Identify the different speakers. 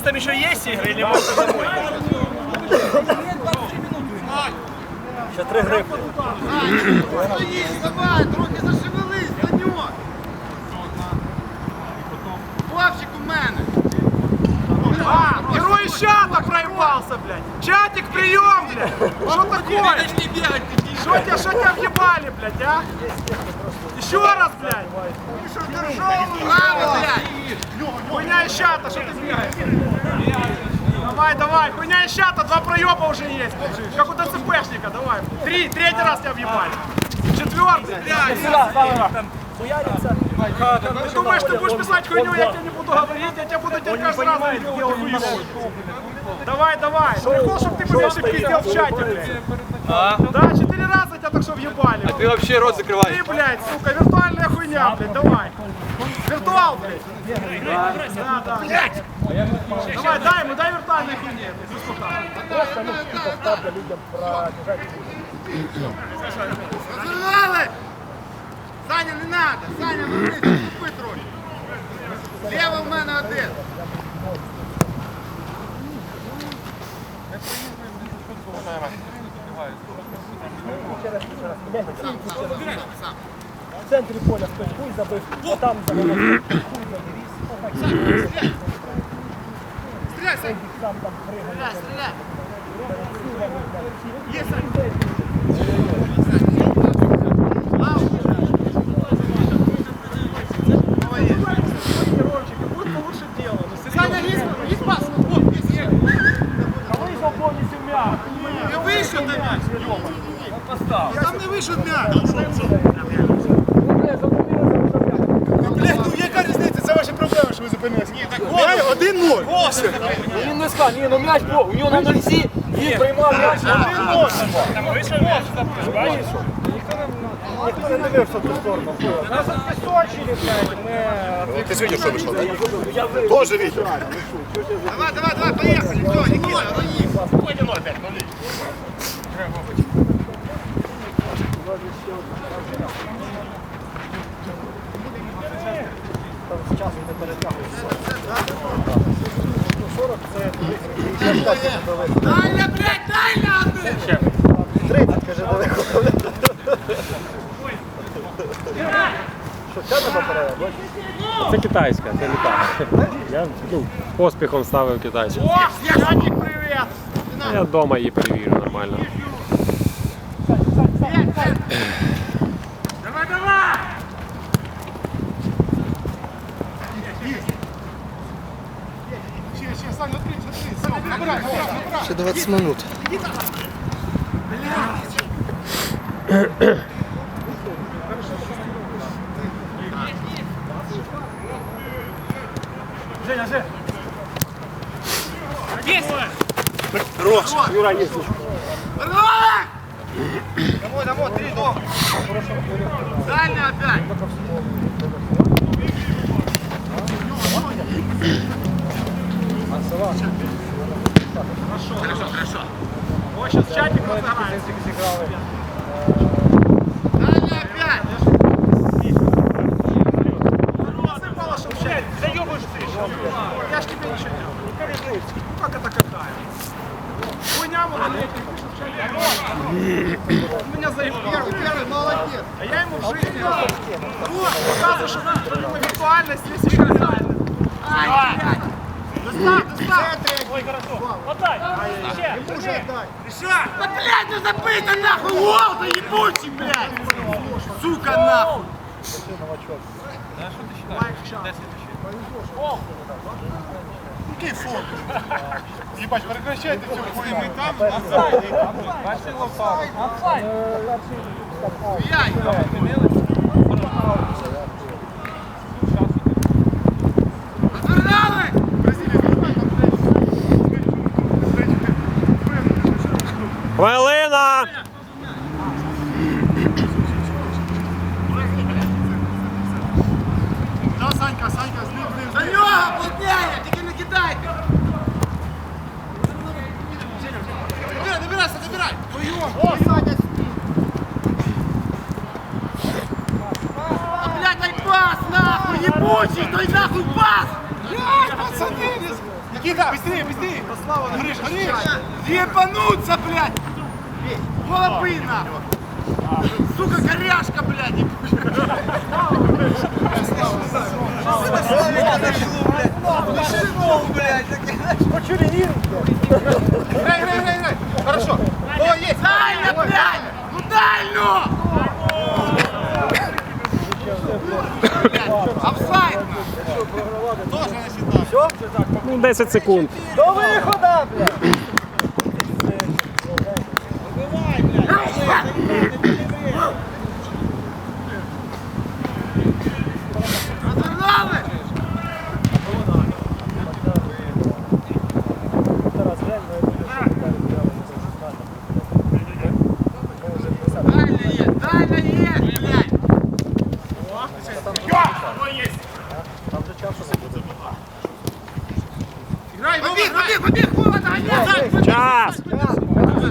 Speaker 1: нас там еще есть игры или можно домой? Ще три гри.
Speaker 2: Стоїть, давай, трохи зашевелись, Даньок. Вовчик у мене.
Speaker 3: А, герой чата проебался, блядь. Чатик, прием, блядь. Что такое? Что тебя, что тебя въебали, блядь, а? Еще раз, блядь.
Speaker 2: Браво, блядь.
Speaker 3: Хуйня из чата, что ты бегаешь? Давай, давай, хуйня из чата, два проеба уже есть. Как у ДЦПшника, давай. Три, третий раз тебя въебали. Четвертый. Ты думаешь, ты будешь писать хуйню, я тебе не буду говорить, я тебе буду тебе каждый раз говорить, где он хуёвый. Давай, давай. Прикол, чтобы ты побольше пиздел в чате, блядь. Да, четыре раза так что въебали.
Speaker 4: Ты вообще рот закрываешь.
Speaker 3: Ты, блядь, сука, виртуальная хуйня, блядь, давай. Виртуал, блядь. Да, да. Блядь. Давай, дай ему, дай виртуальной хуйне. Ты сука.
Speaker 2: Розірвали. Саня, не надо. Саня, купи трохи. Лево в мене один. Сам, сам, сам, сам.
Speaker 1: В центрі поля хтось хуй забив, а там забив.
Speaker 2: Стреляй, Сань.
Speaker 1: Сам там пригає.
Speaker 2: Стреляй, стреляй. Есть, Сань. Там не вийшов м'яч.
Speaker 3: Ну, ну яка різниця? Це ваші проблеми, що ви зупинилися. Ні, так один ноль.
Speaker 4: Він не сказав, ні, ну м'яч був, у нього на носі, він приймав м'яч.
Speaker 3: Один ноль.
Speaker 1: Там вийшов м'яч, ти бачиш? Ніхто не дивився в ту сторону. Нас пісочили, блядь, ми...
Speaker 5: Ты же видишь, что вышло, да? Тоже видел.
Speaker 2: Давай, давай, давай, поехали. не перетягується. 40 це 30, каже, далеко. Що ця не батарея?
Speaker 6: Це китайська, це не. Я ну, поспіхом ставив китайську. Я вдома її перевірю нормально.
Speaker 3: Набирай, набирай.
Speaker 7: Ще 20 минут.
Speaker 3: Женя, Женя.
Speaker 2: Здорово! Домой, домой, три дома. Дальня опять.
Speaker 3: О, сейчас чатик разыграется.
Speaker 2: Дальня опять.
Speaker 3: Насыпало, что в чате. Заебаешь ты еще. Я ж тебе ничего не говорю. Ну как это когда? Хуйня малолетний, пишет в чате. Он меня заебал.
Speaker 2: Первый, первый, молодец.
Speaker 3: А я ему в жизни показываю, что помимо виртуальности есть еще реально.
Speaker 2: Ай, блядь.
Speaker 3: Достав, достав.
Speaker 1: Отдай! Ще!
Speaker 2: Да, блядь, ну забыто нахуй, гол ты ебучий, блядь. Сука, нахуй.
Speaker 3: Лайк в чат.
Speaker 2: Який фон?
Speaker 3: Ебать, прекращайте все хуйню. Мы там, назад.
Speaker 2: Яй. Розвернали.
Speaker 6: Хвилина!
Speaker 2: Дай пас, нахуй, пас. Блядь, пацаны. Никита, быстрее, быстрее! Слава, Гриш, Гриш! Ебануться, блядь! Голубы, нахуй! Сука, коряшка, блядь! Играй, играй, играй, играй! Хорошо! О, есть! Дально, блядь! Ну дально! Тоже насчитал.
Speaker 6: Ну, 10 секунд.
Speaker 1: До виходу, блядь!
Speaker 2: Разогнали! Дально есть, дально есть, блядь! Играй, побег, побег, побег, холодно, гоняй!
Speaker 6: Час!